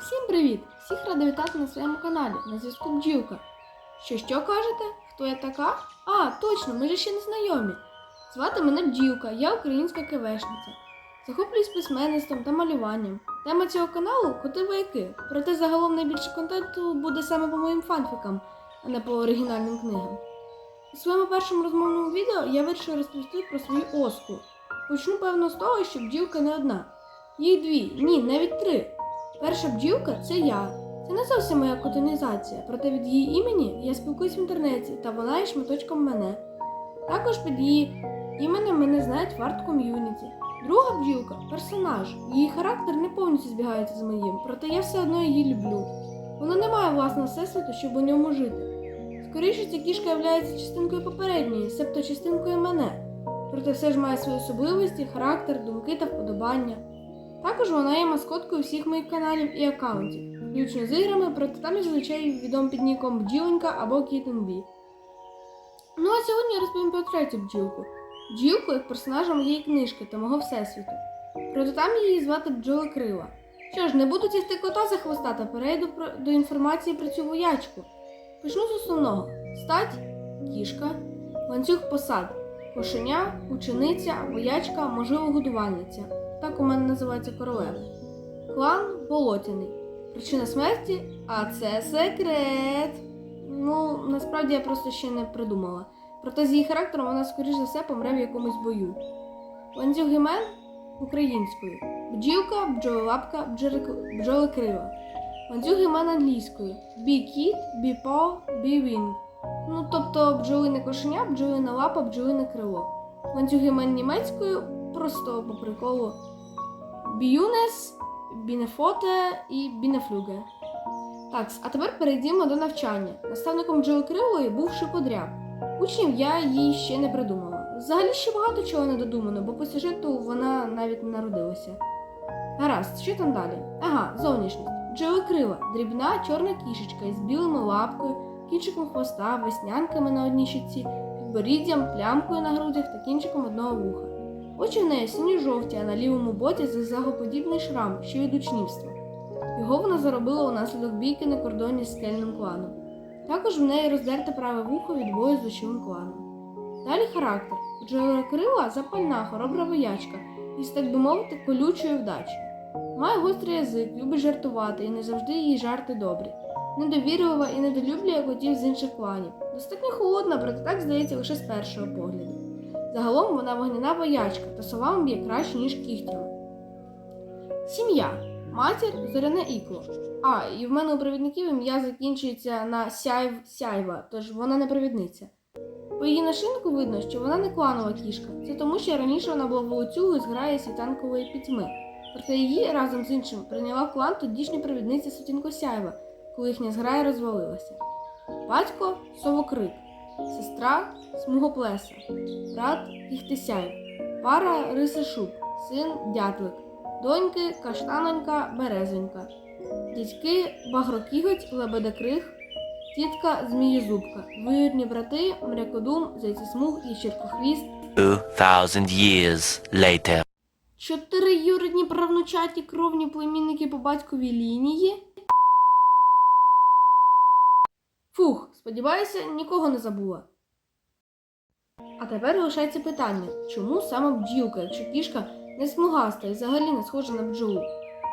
Всім привіт! Всіх рада вітати на своєму каналі на зв'язку Бджілка. Що що кажете? Хто я така? А, точно, ми ж ще не знайомі. Звати мене Бджілка, я українська кивешниця. Захоплююсь письменництвом та малюванням. Тема цього каналу коти вояки. Проте загалом найбільше контенту буде саме по моїм фанфікам, а не по оригінальним книгам. У своєму першому розмовному відео я вирішила розповісти про свою оску. Почну певно з того, що бджілка не одна. Їх дві, ні, навіть три. Перша бджілка це я. Це не зовсім моя котонізація, проте від її імені я спілкуюсь в інтернеті, та вона є шматочком мене. Також під її іменем мене знають в арт-ком'юніті. Друга бджілка персонаж. Її характер не повністю збігається з моїм, проте я все одно її люблю. Вона не має власного всесвіту, щоб у ньому жити. Скоріше, ця кішка є частинкою попередньої, себто частинкою мене. Проте все ж має свої особливості, характер, думки та вподобання. Також вона є маскоткою всіх моїх каналів і аккаунтів, включно з іграми, проте там зазвичай відом під ніком Бджіленька або KittenBee. Ну а сьогодні я розповім про третю бджілку. Бджілку як персонажа моєї книжки та мого всесвіту. Проте там її звати Бджола Крила. Що ж, не буду тягти кота за хвоста та перейду про- до інформації про цю воячку. Почну з основного: стать кішка, ланцюг посад, кошеня, учениця, воячка, можливо, годувальниця. Так у мене називається королева. Клан Болотяний. Причина смерті, а це секрет. Ну, насправді я просто ще не придумала. Проте з її характером вона, скоріш за все, помре в якомусь бою. Ланцюг імен українською. Бджілка, бджололапка, бджерик- бджолекрила. Ланцюг імен англійською. Бі-кіт, бі-по, бі-вінг. Ну, тобто бджолине кошеня, бджолина лапа, бджолине крило. Ланцюг імен німецькою просто по приколу. Біюнес, Бінефоте і Бінефлюге. Так, а тепер перейдімо до навчання. Наставником бджолекривої був Шиподряб. Учнів я їй ще не придумала. Взагалі ще багато чого не додумано, бо по сюжету вона навіть не народилася. Гаразд, що там далі? Ага, зовнішність. Бджолекрила дрібна чорна кішечка із білими лапкою, кінчиком хвоста, веснянками на одній щиці, підборіддям, плямкою на грудях та кінчиком одного вуха. Очі в неї сині-жовті, а на лівому боці зигзагоподібний шрам, ще від учнівства. Його вона заробила унаслідок бійки на кордоні з скельним кланом. Також в неї роздерте праве вухо від бою з дощовим кланом. Далі характер. Крила запальна, хоробра воячка із, так би мовити, колючої вдачі. Має гострий язик, любить жартувати і не завжди її жарти добрі. Недовірлива і недолюблює котів з інших кланів. Достатньо холодна, проте так здається лише з першого погляду. Загалом вона вогняна воячка та словами б'є краще, ніж кігтями. Сім'я. Матір зоряне ікло. А, і в мене у провідників ім'я закінчується на сяйв сяйва, тож вона не провідниця. По її нашинку видно, що вона не кланова кішка. Це тому, що раніше вона була волоцюгою з грає світанкової пітьми. Проте її разом з іншим прийняла в клан тодішня провідниця Сутінко Сяйва, коли їхня зграя розвалилася. Батько совокрик, сестра смугоплеса, брат Іхтисяй, пара Рисишуб, син Дятлик, доньки Каштанонька Березонька, дядьки Багрокіготь, Лебедекриг, тітка Змієзубка, двоюрідні брати Мрякодум, Зайцесмуг і Щиркохвіст, years later. чотири юридні правнучаті кровні племінники по батьковій лінії. Фух, сподіваюся, нікого не забула. А тепер лишається питання, чому саме бджілка, якщо кішка не смугаста і взагалі не схожа на бджолу?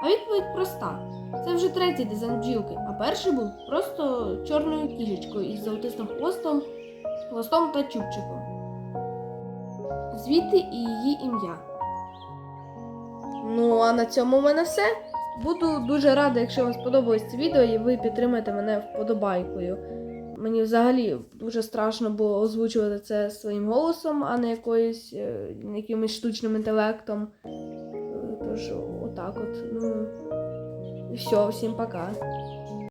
А відповідь проста. Це вже третій дизайн бджілки, а перший був просто чорною кішечкою із золотистим хвостом, хвостом та чубчиком. Звідти і її ім'я. Ну, а на цьому в мене все. Буду дуже рада, якщо вам сподобалось це відео і ви підтримаєте мене вподобайкою. Мені взагалі дуже страшно було озвучувати це своїм голосом, а не якоюсь е, якимось штучним інтелектом. Е, Тож, отак от. Ну, і все, всім пока.